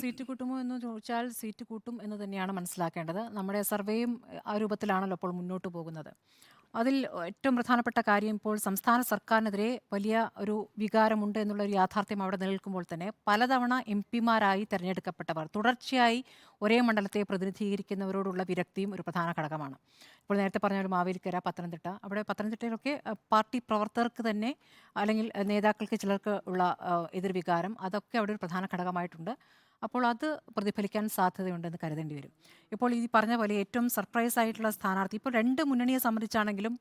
Seat കൂട്ടുമോ എന്ന് ചോദിച്ചാൽ seat കൂട്ടും എന്ന് തന്നെയാണ് മനസ്സിലാക്കേണ്ടത്. നമ്മുടെ സർവേയും ആ രൂപത്തിലാണല്ലോ ഇപ്പോൾ മുന്നോട്ട് പോകുന്നത്. അതിൽ ഏറ്റവും പ്രധാനപ്പെട്ട കാര്യം ഇപ്പോൾ സംസ്ഥാന സർക്കാരിനെതിരെ വലിയ ഒരു വികാരമുണ്ട് എന്നുള്ള ഒരു യാഥാർത്ഥ്യം അവിടെ നിലനിൽക്കുമ്പോൾ തന്നെ പലതവണ എം പിമാരായി തിരഞ്ഞെടുക്കപ്പെട്ടവർ തുടർച്ചയായി ഒരേ മണ്ഡലത്തെ പ്രതിനിധീകരിക്കുന്നവരോടുള്ള വിരക്തിയും ഒരു പ്രധാന ഘടകമാണ്. ഇപ്പോൾ നേരത്തെ പറഞ്ഞ ഒരു മാവേലിക്കര പത്തനംതിട്ട അവിടെ പത്തനംതിട്ടയിലൊക്കെ പാർട്ടി പ്രവർത്തകർക്ക് തന്നെ അല്ലെങ്കിൽ നേതാക്കൾക്ക് ചിലർക്ക് ഉള്ള എതിർവികാരം അതൊക്കെ അവിടെ ഒരു പ്രധാന ഘടകമായിട്ടുണ്ട്. അപ്പോൾ അത് പ്രതിഫലിക്കാൻ സാധ്യതയുണ്ടെന്ന് കരുതേണ്ടി വരും. ഇപ്പോൾ ഈ പറഞ്ഞ പോലെ ഏറ്റവും സർപ്രൈസ് ആയിട്ടുള്ള സ്ഥാനാർത്ഥി ഇപ്പോൾ രണ്ട് മുന്നണിയെ സംബന്ധിച്ചാണെങ്കിലും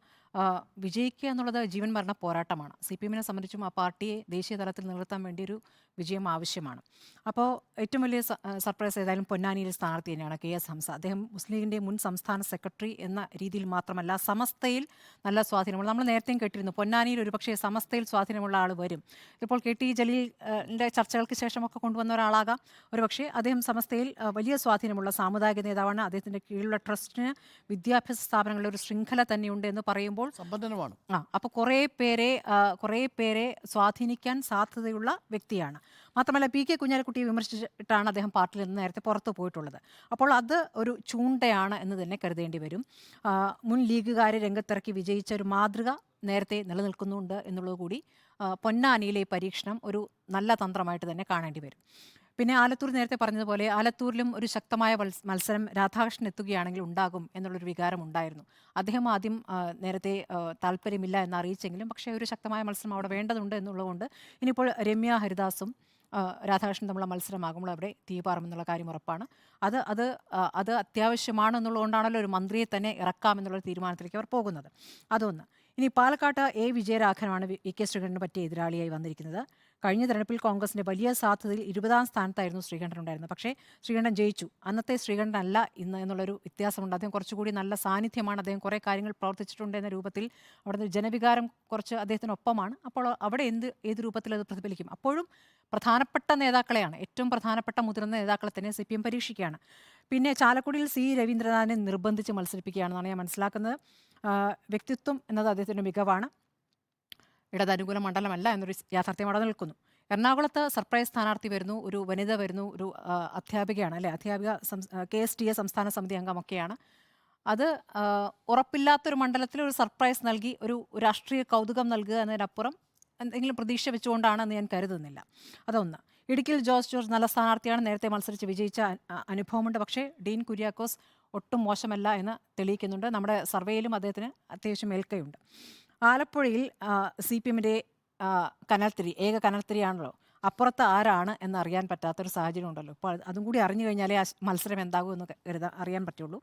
വിജയിക്കുക എന്നുള്ളത് ജീവൻ മരണ പോരാട്ടമാണ്. സി പി എമ്മിനെ സംബന്ധിച്ചും ആ പാർട്ടിയെ ദേശീയ തലത്തിൽ നിലനിർത്താൻ വേണ്ടി ഒരു വിജയം ആവശ്യമാണ്. അപ്പോൾ ഏറ്റവും വലിയ സർപ്രൈസ് ഏതായാലും പൊന്നാനിയിൽ സ്ഥാനാർത്ഥി തന്നെയാണ് കെ എസ് ഹംസ. അദ്ദേഹം മുസ്ലിം ലീഗിന്റെ മുൻ സംസ്ഥാന സെക്രട്ടറി എന്ന രീതിയിൽ മാത്രമല്ല സമസ്തയിൽ നല്ല സ്വാധീനമുള്ള നമ്മൾ നേരത്തെയും കേട്ടിരുന്നു പൊന്നാനിയിൽ ഒരുപക്ഷേ സമസ്തയിൽ സ്വാധീനമുള്ള ആൾ വരും. ഇപ്പോൾ കെ ടി ജലീലിന്റെ ചർച്ചകൾക്ക് ശേഷമൊക്കെ കൊണ്ടുവന്ന ഒരാളാകാം. ഒരുപക്ഷേ അദ്ദേഹം സമസ്തയിൽ വലിയ സ്വാധീനമുള്ള സാമുദായിക നേതാവാണ്. അദ്ദേഹത്തിന്റെ കീഴിലുള്ള ട്രസ്റ്റിന് വിദ്യാഭ്യാസ സ്ഥാപനങ്ങളുടെ ഒരു ശൃംഖല തന്നെയുണ്ട് എന്ന് പറയുമ്പോൾ സമ്പന്നനുമാണ്. ആ അപ്പോൾ കുറേ പേരെ കുറെ കുറേ പേരെ സ്വാധീനിക്കാൻ സാധ്യതയുള്ള വ്യക്തിയാണ്. മാത്രമല്ല പി കെ കുഞ്ഞാലിക്കുട്ടിയെ വിമർശിച്ചിട്ടാണ് അദ്ദേഹം പാർട്ടിയിൽ നിന്ന് നേരത്തെ പുറത്തു പോയിട്ടുള്ളത്. അപ്പോൾ അത് ഒരു ചൂണ്ടയാണ് എന്ന് തന്നെ കരുതേണ്ടി വരും. മുൻ ലീഗുകാരെ രംഗത്തിറക്കി വിജയിച്ച ഒരു മാതൃക നേരത്തെ നിലനിൽക്കുന്നുണ്ട് എന്നുള്ളത് കൂടി പൊന്നാനിയിലെ പരീക്ഷണം ഒരു നല്ല തന്ത്രമായിട്ട് തന്നെ കാണേണ്ടി വരും. പിന്നെ ആലത്തൂർ നേരത്തെ പറഞ്ഞതുപോലെ ആലത്തൂരിലും ഒരു ശക്തമായ മത്സരം രാധാകൃഷ്ണൻ എത്തുകയാണെങ്കിൽ ഉണ്ടാകും എന്നുള്ളൊരു വികാരം ഉണ്ടായിരുന്നു. അദ്ദേഹം ആദ്യം നേരത്തെ താല്പര്യമില്ല എന്ന് അറിയിച്ചെങ്കിലും പക്ഷേ ഒരു ശക്തമായ മത്സരം അവിടെ വേണ്ടതുണ്ട് എന്നുള്ളതുകൊണ്ട് ഇനിയിപ്പോൾ രമ്യ ഹരിദാസും രാധാകൃഷ്ണൻ തമ്മിലുള്ള മത്സരമാകുമ്പോൾ അവിടെ തീപാറുമെന്നുള്ള കാര്യം ഉറപ്പാണ്. അത് അത് അത് അത്യാവശ്യമാണ് എന്നുള്ളതുകൊണ്ടാണല്ലോ ഒരു മന്ത്രിയെ തന്നെ ഇറക്കാം എന്നുള്ള തീരുമാനത്തിലേക്ക് അവർ പോകുന്നത്. അതൊന്ന്. ഇനി പാലക്കാട്ട് എ വിജയരാഘവനാണ് വി കെ ശ്രീകണ്ഠന് പറ്റിയ എതിരാളിയായി വന്നിരിക്കുന്നത്. കഴിഞ്ഞ തെരഞ്ഞെടുപ്പിൽ കോൺഗ്രസിന്റെ വലിയ സാധ്യതയിൽ ഇരുപതാം സ്ഥാനത്തായിരുന്നു ശ്രീകണ്ഠൻ ഉണ്ടായിരുന്നത്. പക്ഷേ ശ്രീകണ്ഠൻ ജയിച്ചു. അന്നത്തെ ശ്രീകണ്ഠൻ അല്ല ഇന്ന് എന്നുള്ളൊരു വ്യത്യാസമുണ്ട്. അദ്ദേഹം കുറച്ചുകൂടി നല്ല സാന്നിധ്യമാണ് അദ്ദേഹം കുറേ കാര്യങ്ങൾ പ്രവർത്തിച്ചിട്ടുണ്ട് എന്ന രൂപത്തിൽ അവിടുത്തെ ജനവികാരം കുറച്ച് അദ്ദേഹത്തിനൊപ്പമാണ്. അപ്പോൾ അവിടെ എന്ത് ഏത് രൂപത്തിൽ അത് പ്രതിഫലിക്കും? അപ്പോഴും പ്രധാനപ്പെട്ട നേതാക്കളെയാണ്. ഏറ്റവും പ്രധാനപ്പെട്ട മുതിർന്ന നേതാക്കളെ തന്നെ സി പി എം പരീക്ഷിക്കുകയാണ്. പിന്നെ ചാലക്കുടിയിൽ സി രവീന്ദ്രനാഥിനെ നിർബന്ധിച്ച് മത്സരിപ്പിക്കുകയാണെന്നാണ് ഞാൻ മനസ്സിലാക്കുന്നത്. വ്യക്തിത്വം എന്നത് അദ്ദേഹത്തിന്റെ മികവാണ്. ഇടതനുകൂല മണ്ഡലമല്ല എന്നൊരു യാഥാർത്ഥ്യം അവിടെ നിൽക്കുന്നു. എറണാകുളത്ത് സർപ്രൈസ് സ്ഥാനാർത്ഥി വരുന്നു ഒരു വനിത വരുന്നു ഒരു അധ്യാപികയാണ് അല്ലേ? അധ്യാപിക കെ എസ് ടി എ സംസ്ഥാന സമിതി അംഗമൊക്കെയാണ്. അത് ഉറപ്പില്ലാത്തൊരു മണ്ഡലത്തിൽ ഒരു സർപ്രൈസ് നൽകി ഒരു രാഷ്ട്രീയ കൗതുകം നൽകുക എന്നതിനപ്പുറം എന്തെങ്കിലും പ്രതീക്ഷ വെച്ചുകൊണ്ടാണെന്ന് ഞാൻ കരുതുന്നില്ല. അതൊന്ന്. ഇടുക്കിയിൽ ജോസ് ജോർജ് നല്ല സ്ഥാനാർത്ഥിയാണ് നേരത്തെ മത്സരിച്ച് വിജയിച്ച അനുഭവമുണ്ട്. പക്ഷേ ഡീൻ കുര്യാക്കോസ് ഒട്ടും മോശമല്ല എന്ന് തെളിയിക്കുന്നുണ്ട്. നമ്മുടെ സർവേയിലും അദ്ദേഹത്തിന് അത്യാവശ്യം മേൽക്കൈയുണ്ട് ആലപ്പുഴയിൽ സി പി എമ്മിന്റെ കനൽത്തിരി ഏക കനൽത്തിരിയാണല്ലോ. അപ്പുറത്ത് ആരാണ് എന്ന് അറിയാൻ പറ്റാത്തൊരു സാഹചര്യം ഉണ്ടല്ലോ. അപ്പോൾ അതും കൂടി അറിഞ്ഞു കഴിഞ്ഞാലേ മത്സരം എന്താകും എന്ന് കരുതാ അറിയാൻ പറ്റുള്ളൂ.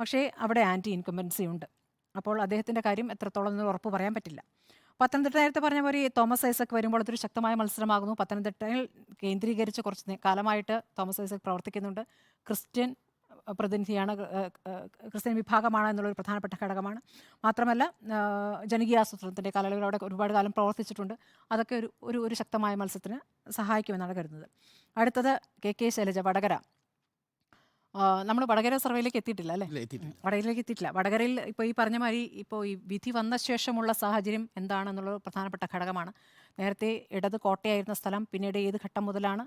പക്ഷേ അവിടെ ആന്റി ഇൻകംബൻസി ഉണ്ട്. അപ്പോൾ അദ്ദേഹത്തിന്റെ കാര്യം എത്രത്തോളം എന്ന് ഉറപ്പ് പറയാൻ പറ്റില്ല. പത്തനംതിട്ട നേരത്തെ പറഞ്ഞ പോലെ തോമസ് ഐസക് വരുമ്പോൾ അതൊരു ശക്തമായ മത്സരമാകുന്നു. പത്തനംതിട്ടയിൽ കേന്ദ്രീകരിച്ച് കുറച്ച് കാലമായിട്ട് തോമസ് ഐസക് പ്രവർത്തിക്കുന്നുണ്ട്. ക്രിസ്ത്യൻ പ്രതിനിധിയാണ് ക്രിസ്ത്യൻ വിഭാഗമാണ് എന്നുള്ളൊരു പ്രധാനപ്പെട്ട ഘടകമാണ്. മാത്രമല്ല ജനകീയ ജനകീയാസൂത്രണത്തിന്റെ കാലയളവിൽ അവിടെ ഒരുപാട് കാലം പ്രവർത്തിച്ചിട്ടുണ്ട്. അതൊക്കെ ഒരു ഒരു ഒരു ശക്തമായ മത്സരത്തിന് സഹായിക്കുമെന്നാണ് കരുതുന്നത്. അടുത്തത് കെ കെ ശൈലജ വടകര. നമ്മൾ വടകര സർവേയിലേക്ക് എത്തിയിട്ടില്ല അല്ലേ? വടകരയിലേക്ക് എത്തിയിട്ടില്ല. വടകരയിൽ ഇപ്പോൾ ഈ പറഞ്ഞ മാതിരി ഇപ്പോൾ ഈ വിധി വന്ന ശേഷമുള്ള സാഹചര്യം എന്താണെന്നുള്ളത് പ്രധാനപ്പെട്ട ഘടകമാണ്. നേരത്തെ ഇടത് കോട്ടയായിരുന്ന സ്ഥലം പിന്നീട് ഏത് ഘട്ടം മുതലാണ്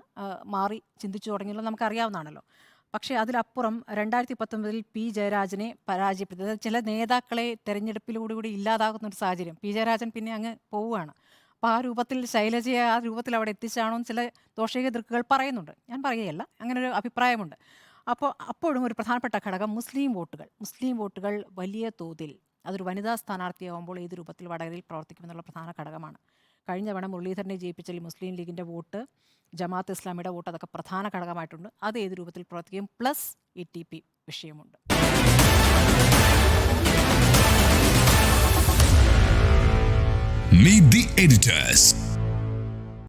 മാറി ചിന്തിച്ചു തുടങ്ങിയുള്ളത് നമുക്കറിയാവുന്നതാണല്ലോ. പക്ഷേ അതിലപ്പുറം രണ്ടായിരത്തി പത്തൊമ്പതിൽ പി ജയരാജനെ പരാജയപ്പെടുത്തി. ചില നേതാക്കളെ തെരഞ്ഞെടുപ്പിലൂടെ കൂടി ഇല്ലാതാകുന്ന ഒരു സാഹചര്യം. പി ജയരാജൻ പിന്നെ അങ്ങ് പോവുകയാണ്. അപ്പോൾ ആ രൂപത്തിൽ ശൈലജയെ ആ രൂപത്തിൽ അവിടെ എത്തിച്ചാണോ എന്ന് ചില ദോഷിക ദൃക്കുകൾ പറയുന്നുണ്ട്. ഞാൻ പറയുകയല്ല അങ്ങനെ ഒരു അഭിപ്രായമുണ്ട്. അപ്പോൾ അപ്പോഴും ഒരു പ്രധാനപ്പെട്ട ഘടകം മുസ്ലിം വോട്ടുകൾ. മുസ്ലിം വോട്ടുകൾ വലിയ തോതിൽ അതൊരു വനിതാ സ്ഥാനാർത്ഥിയാവുമ്പോൾ ഏത് രൂപത്തിൽ വടകരയിൽ പ്രവർത്തിക്കുമെന്നുള്ള പ്രധാന ഘടകമാണ്. കഴിഞ്ഞ തവണ മുരളീധരനെ ജയിപ്പിച്ചാൽ മുസ്ലിം ലീഗിന്റെ വോട്ട് ജമാഅത്ത് ഇസ്ലാമിയുടെ വോട്ട് അതൊക്കെ പ്രധാന ഘടകമായിട്ടുണ്ട്. അത് ഏത് രൂപത്തിൽ പ്രവർത്തിക്കും? പ്ലസ് ഇ ടി പി വിഷയമുണ്ട്. Meet the editors.